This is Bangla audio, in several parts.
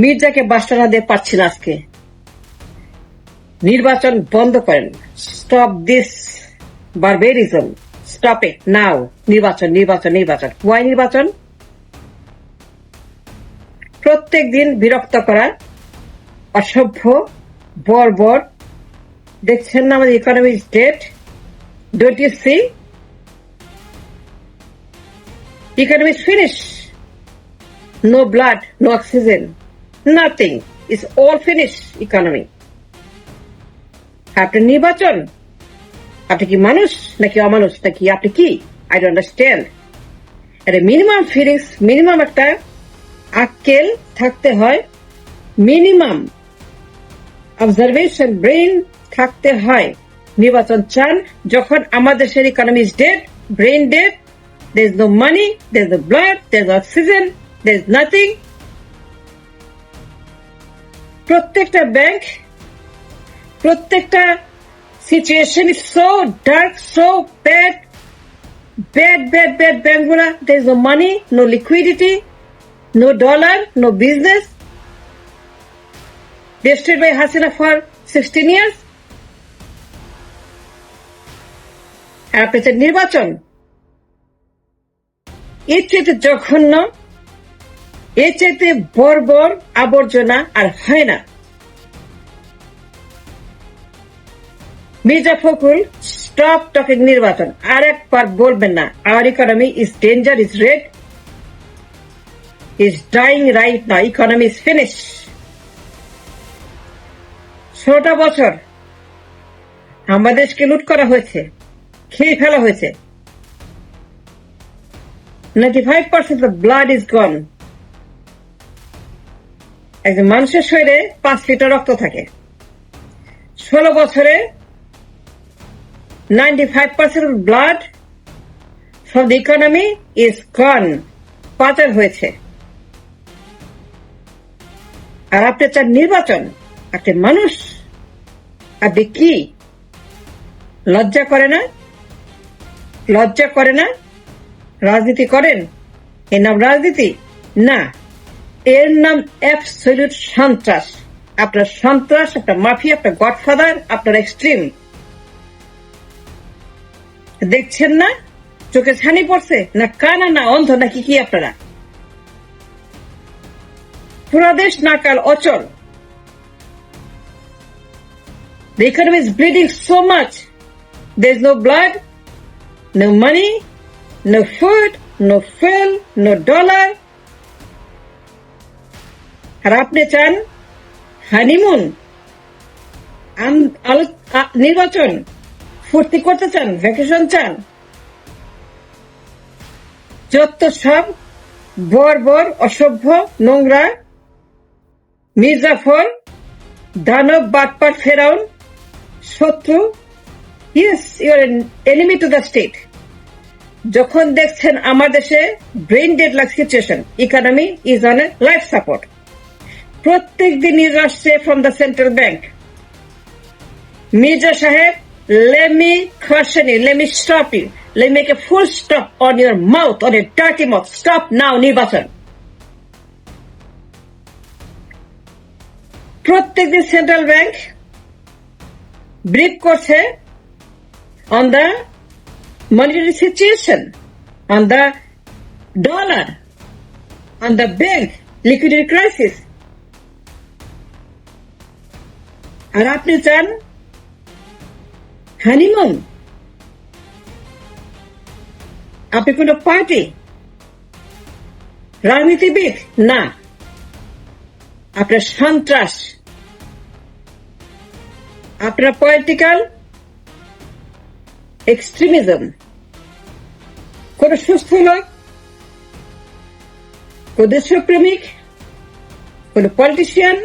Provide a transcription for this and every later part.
মির্জাকে বাসটা দিয়ে পারছি না আজকে। নির্বাচন বন্ধ করেন। Stop this barbarism stop it now নির্বাচন নির্বাচন নির্বাচন। ওয়াই নির্বাচন? প্রত্যেক দিন বিরক্ত করা অসভ্য বর্বর দেখছেন না আমাদের economy dead don't you see economy finish no blood no oxygen, nothing. It's all finished economy. আপনি নির্বাচন আপনি কি মানুষ নাকি অমানুষ নাকি আপনি কি আই ডোন্ট আন্ডারস্ট্যান্ড একটা মিনিমাম ফিলিংস মিনিমাম একটা আক্কেল থাকতে হয় মিনিমাম অবজারভেশন ব্রেইন থাকতে হয় নির্বাচন চান যখন আমাদের দেশের economy is dead brain dead there is no money there is no blood there is oxygen there is nothing প্রত্যেকটা ব্যাংক প্রত্যেকটা situation is so dark so bad bad bad bad ব্যাংকগুলা there is no money no liquidity no dollar no business destroyed by Hasina for 16 years? আর নির্বাচন, এর চাইতে জঘন্য এর চাইতে বর্বর আবর্জনা আর হয় না। মির্জা ফখরুল স্টপ টকিং নির্বাচন। আর একবার বলবেন না our economy is danger is red is dying right না ইকোনমি ইজ ফিনিশ ষোলোটা বছর আমাদের দেশকে লুট করা হয়েছে, খেয়ে ফেলা হয়েছে। Ninety five percent of blood is gone একজন মানুষের শরীরে পাঁচ লিটার রক্ত থাকে। ষোলো বছরে ninety five percent blood from the economy is gone পাচার হয়েছে। আর আপনি চান নির্বাচন, আপনি মানুষ, আপনি কি? লজ্জা করে না? লজ্জা করে না? রাজনীতি করেন? এর নাম রাজনীতি? না। এর নাম অ্যাবসলিউট সন্ত্রাস। আপনার সন্ত্রাস আপনার মাফি আপনার গডফাদার আপনার এক্সট্রিম। দেখছেন না? চোখে ছানি পড়ছে? না কানা না অন্ধ নাকি কি আপনারা? পুরা দেশ নাকাল অচল। The economy is bleeding so much. There's no blood, no money, no food, no fuel, no dollar. আর আপনি চান হানিমুন নির্বাচন, ফুর্তি করতে চান, ভ্যাকেশন চান, যত সব বর বর, অসভ্য, নোংরা, মির্জাফর, দানব, বাটপাট, ফেরাউন, শত্রু, yes, your enemy to the state. যখন দেখছেন আমার দেশে ব্রেন ডেড লাগ situation, economy is on a life support. প্রত্যেক দিন নিউজ আসছে from the central bank Mirza সাহেব let me stop you, let me make a full stop on your mouth, on your dirty mouth. Stop now, নির্বাচন. প্রত্যেকদিন সেন্ট্রাল ব্যাংক ব্রিফ করছে on the monetary situation on the dollar on the bank liquidity crisis আর আপনি চান? হানিমুন? আপনি কোন পার্টি? রাজনীতিবিদ? না। আপনার সন্ত্রাস। আপনার পলিটিক্যাল এক্সট্রিমিজম কোন সুস্থ লোক? কোন দেশপ্রেমিক? কোন politician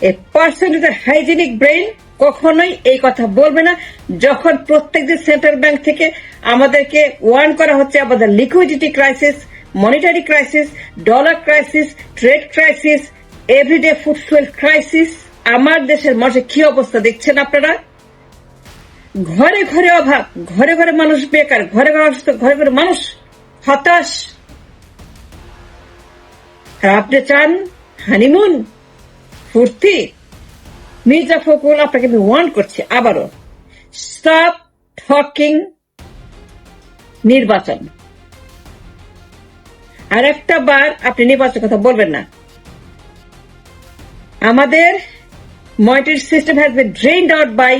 a person with hygienic brain কখনোই এই কথা বলবে না। যখন প্রত্যেকদিন সেন্ট্রাল ব্যাংক থেকে আমাদেরকে ওয়ার্ন করা হচ্ছে আমাদের liquidity crisis monetary crisis dollar crisis trade crisis everyday food fuel crisis আমার দেশের মানুষের কি অবস্থা দেখছেন আপনারা? ঘরে ঘরে অভাব, ঘরে ঘরে মানুষ বেকার, ঘরে ঘরে অসুস্থ, ঘরে ঘরে মানুষ হতাশ। আর আপনি চান হানিমুন ফুর্তি মির্জা ফখরুল আপনাকে আমি ওয়ার্ন করছি আবারও। স্টপ টকিং নির্বাচন। আর একটা বার আপনি নির্বাচন কথা বলবেন না। আমাদের monetary system has been drained out by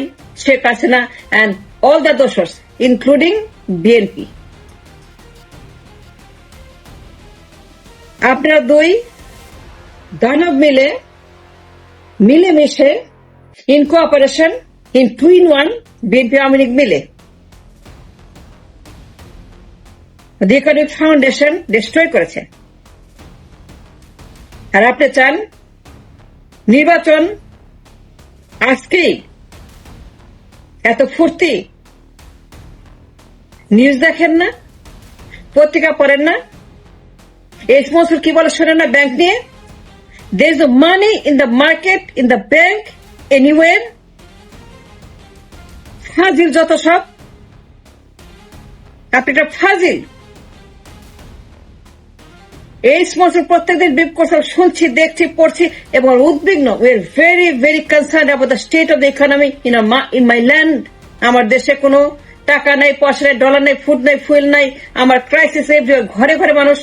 Sheikh Hasina and all the doshers, including BNP. আপনারা দুই দানব মিলে মিলেমিশে in cooperation in two in one BNP Awami League মিলে। ফাউন্ডেশন ডিস্ট্রয় করেছে। আর আপনি চান নির্বাচন আজকেই এত ফুর্তি নিউজ দেখেন না, পত্রিকা পড়েন না, এই সমস্ত কি বলে শোনেন না ব্যাংক নিয়ে? There is money in the market in the bank anywhere ফাজিল যত সব। আপনি ফাজিল। এই সমস্ত প্রত্যেকদিন বিপ করছে, শুনছি, দেখছি, পড়ছি এবং উদ্বিগ্ন। We are very very concern about the state of the economy in in my land আমার দেশে কোনো টাকা নাই, পয়সা নাই ডলার নাই ফুড নাই ফুয়েল নাই। আমার ক্রাইসিস ঘরে ঘরে মানুষ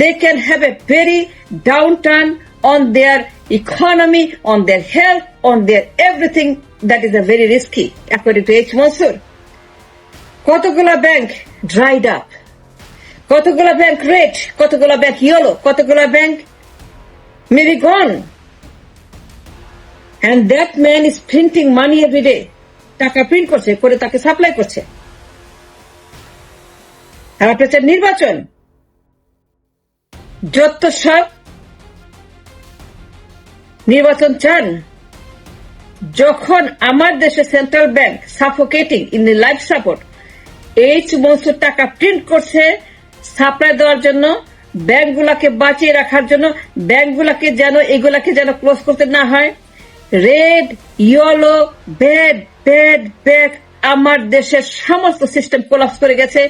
they can have a very downturn on their economy on their health on their everything that is a very risky according to H Mansur কতগুলো ব্যাংক ড্রাইড আপ কতগুলো ব্যাংক রেড কতগুলো ব্যাংক ইয়েলো কতগুলো bank maybe gone and that man is printing money every day টাকা প্রিন্ট করছে, করে তাকে সাপ্লাই করছে। আর আপনার নির্বাচন। যত সব নির্বাচন চান। যখন আমার দেশে central bank suffocating in the life support এই সমস্ত টাকা প্রিন্ট করছে সাপ্লাই দেওয়ার জন্য, ব্যাংকগুলোকে বাঁচিয়ে রাখার জন্য, ব্যাংকগুলোকে যেন, এগুলাকে যেন ক্লোজ করতে না হয়। Red yellow bad bad bag আমার দেশের সমস্ত সিস্টেম কোলাপস করে গেছে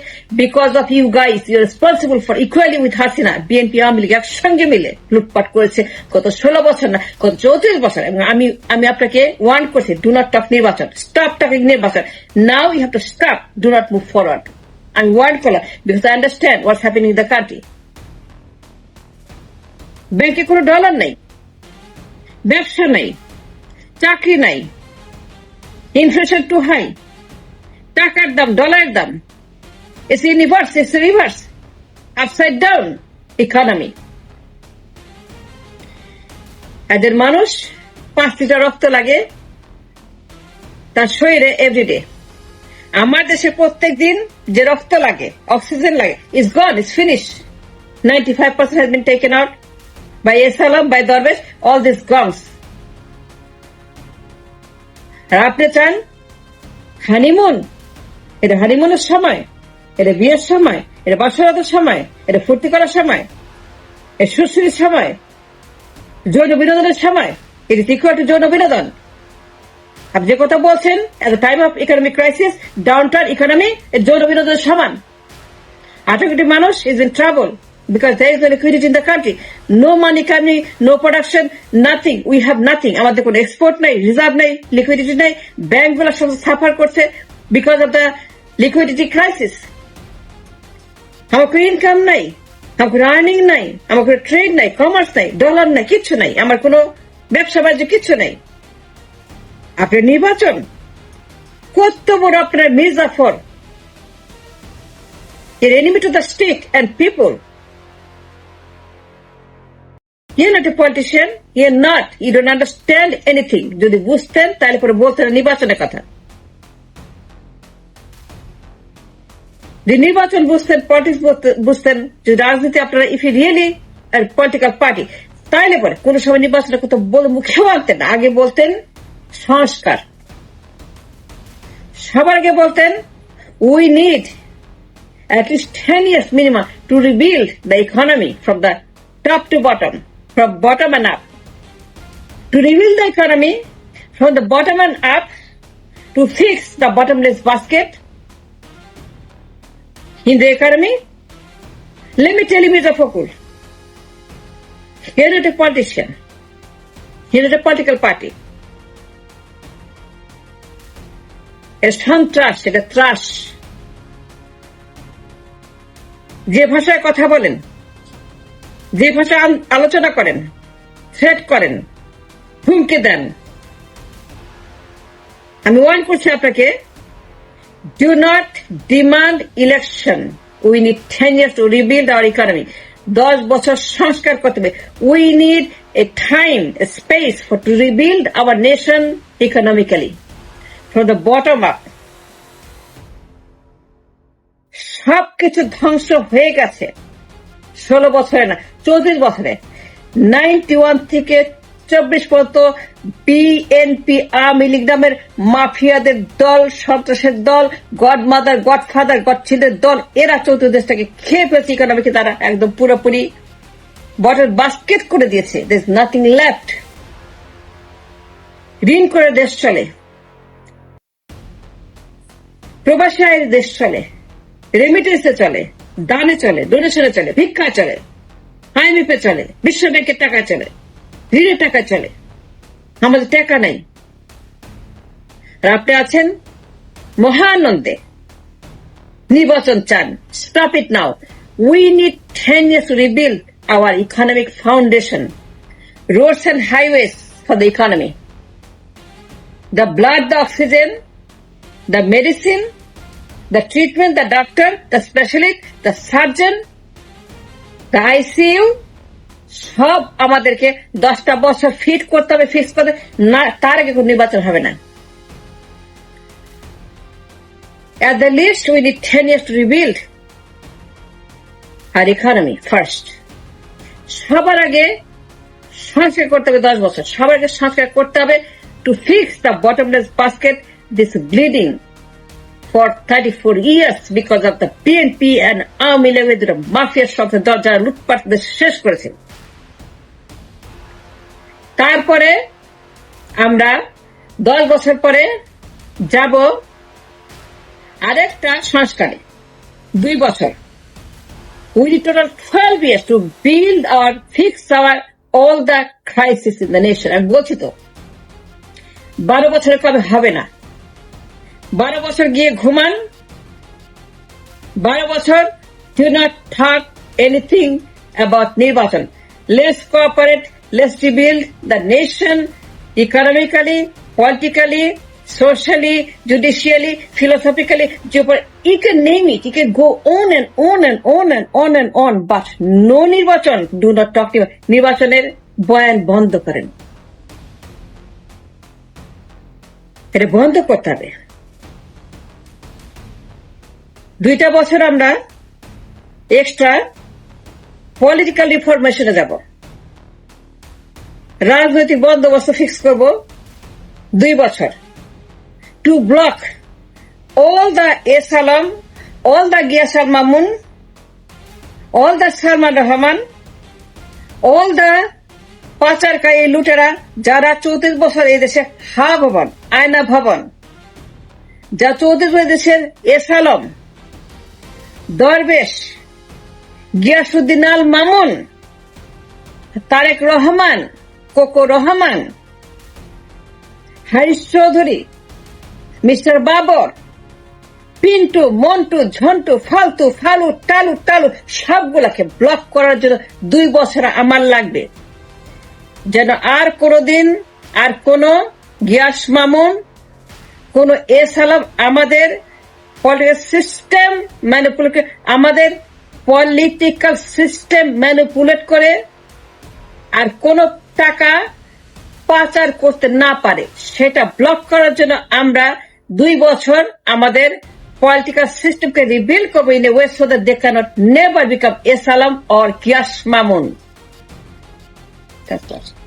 because of you guys you responsible for equally with Hasina BNP Awami League একসঙ্গে মিলে লুটপাট করেছে গত ষোলো বছর না, গত চৌত্রিশ বছর। এবং আমি আমি আপনাকে ওয়ার্ন করছি ডু নট টক নির্বাচন স্টপ টকিং নির্বাচন। Now you have to stop do not move forward আমি ওয়ার্ন করলাম because I understand what's happening in the country ব্যাংকে কোনো ডলার নেই, ব্যবসা নেই, চাকরি নাই ইনফ্লেশন টু হাই টাকার দাম ডলারের দাম। It's universe it's reverse upside down economy এদের মানুষ পাঁচ লিটার রক্ত লাগে তার শরীরে এভরিডে আমার দেশে প্রত্যেক দিন যে রক্ত লাগে অক্সিজেন লাগে is gone is finish ninety five percent has been taken out by S Alam by Darbesh all this goons আর আপনি চান হানিমুন এটা হানিমুনের সময় এটা বিয়ের সময় এটা বাসরাতের সময় এটা ফুর্তি করার সময় এটা সুশ্রীর সময় যৌন বিনোদনের সময় এটি টু যৌন বিনোদন আপনি যে কথা বলছেন at time of economic crisis downturn economy যৌন বিনোদনের সমান আঠারো মানুষ is in travel because there is no liquidity in the country. No money coming, no production, nothing. We have nothing. আমাদের কোনো এক্সপোর্ট নাই রিজার্ভ নাই লিকুইডিটি নাই ব্যাংকগুলো সব সাফার করছে because of the liquidity crisis কোনো ইনকাম নাই আমার কোনো আর্নিং নাই আমার কোনো ট্রেড নাই কমার্স নাই ডলার নাই কিচ্ছু নাই আমার কোনো ব্যবসা বাণিজ্য কিচ্ছু নাই আপনার নির্বাচন কত বড় আপনার মির্জাফর এর enemy to the state and people You're not a politician. You're not. You don't understand anything. যদি বুঝতেন তাহলে পরে বলতেন নির্বাচনের কথা যে নির্বাচন বুঝতেন পলিটিক্স বুঝতেন যে রাজনীতি আপনারা if you really political party তাইলে পরে কোন সময় নির্বাচনে কোথাও মুখেও আনতেন আগে বলতেন, সংস্কার। সবার আগে বলতেন we need at least ten years minimum to rebuild the economy from the top to bottom from bottom and up to rebuild the economy from the bottom and up to fix the bottomless basket in the economy, let me tell you, Mr. Fokul, is not a politician. Is not a political party. এটা সন্ত্রাস এটা ত্রাস যে ভাষায় কথা বলেন যে ভাষায় আলোচনা করেন থ্রেট করেন হুমকে দেন আমি ওয়ান করছি আপনাকে do not demand election we need ten years to rebuild our economy দশ বছর সংস্কার করতে হবে। We need a time space for to rebuild our nation economically from the bottom up সবকিছু ধ্বংস হয়ে গেছে। ষোলো বছরে না, চৌত্রিশ বছরে। নাইনটি ওয়ান থেকে চব্বিশ পর্যন্ত বিএনপি আওয়ামী লীগ নামের মাফিয়াদের দল, সন্ত্রাসের দল godmother godfather god ছিলের দল, এরা চৌত্রিশ দেশটাকে খেয়ে ফেলছে ইকোনমিকে তারা একদম পুরোপুরি বটের বাস্কেট করে দিয়েছে। দের নাথিং লেফট ঋণ করে দেশ চলে। প্রবাসী আয়ের দেশ চলে। রেমিটেন্সে চলে। দানে চলে ডোনেশনে চলে, ভিক্ষায় চলে। আইএমএফে চলে। বিশ্ব ব্যাংকের টাকা চলে। ঋণের টাকা চলে আমাদের টাকা নাই আপনি আছেন মহানন্দে নির্বাচন চান stop it now we need ten years rebuild our economic foundation roads and highways for the economy. The blood, the oxygen, the medicine, the treatment, the doctor, the specialist, the surgeon, the ICU, সব আমাদেরকে দশটা বছর ফিট করতে হবে ফিক্স করতে না তার আগে কোনো নির্বাচন হবে না। At the least, we need 10 years to rebuild our economy first. সবার আগে সংস্কার করতে হবে দশ বছর। সবার আগে সংস্কার করতে হবে to fix the bottomless basket this bleeding for thirty four years because of the BNP and Awami লীগের দুটো মাফিয়ার দল যারা লুটপাট শেষ করেছে। তারপরে আমরা দশ বছর পরে যাব আরেকটা সংস্কারে, দুই বছর। Need total 12 years to build or fix our all the crisis in the nation. আমি বলছি তো, বারো বছরের কবে হবে না? বারো বছর গিয়ে ঘুমান। বারো বছর do not talk anything about নির্বাচন। Let's cooperate let's rebuild the nation economically politically socially, judicially, philosophically. You can name it. You can go on and on and on and on and on. But no নির্বাচন. Do not talk to নির্বাচনের বয়ান বন্ধ করেন এটা বন্ধ করতে হবে দুইটা বছর আমরা এক্সট্রা পলিটিক্যাল রিফরমেশনে যাব রাজনৈতিক বন্দোবস্ত ফিক্স করব দুই বছর। To block block all the Asalam, all the Giasal Mamun, all the Salman Rahman, all the পাচারকারী লুটেরা যারা চৌত্রিশ বছর এই দেশে হা ভবন আয়না ভবন যা চৌত্রিশ বছর দেশের এসালম দরবেশ গিয়াসুদ্দিন আল মামুন তারেক রহমান কোকো রহমান, হারিশ চৌধুরী, মিস্টার বাবর, পিন্টু, মন্টু, ঝন্টু, ফালতু, ফালু, টালু টালু, সবগুলাকে ব্লক করার জন্য দুই বছর আমার লাগবে। যেন আর কোনদিন, আর কোন গিয়াস মামুন, কোন এ সালাম আমাদের পলিটিক্যাল সিস্টেম ম্যানিপুলেট আমাদের পলিটিক্যাল সিস্টেম ম্যানিপুলেট করে, আর কোন টাকা পাচার করতে না পারে, সেটা ব্লক করার জন্য আমরা দুই বছর আমাদের পলিটিক্যাল সিস্টেমকে রিবিল করব in a way so that they cannot never become asylum or chaos Mamun That's.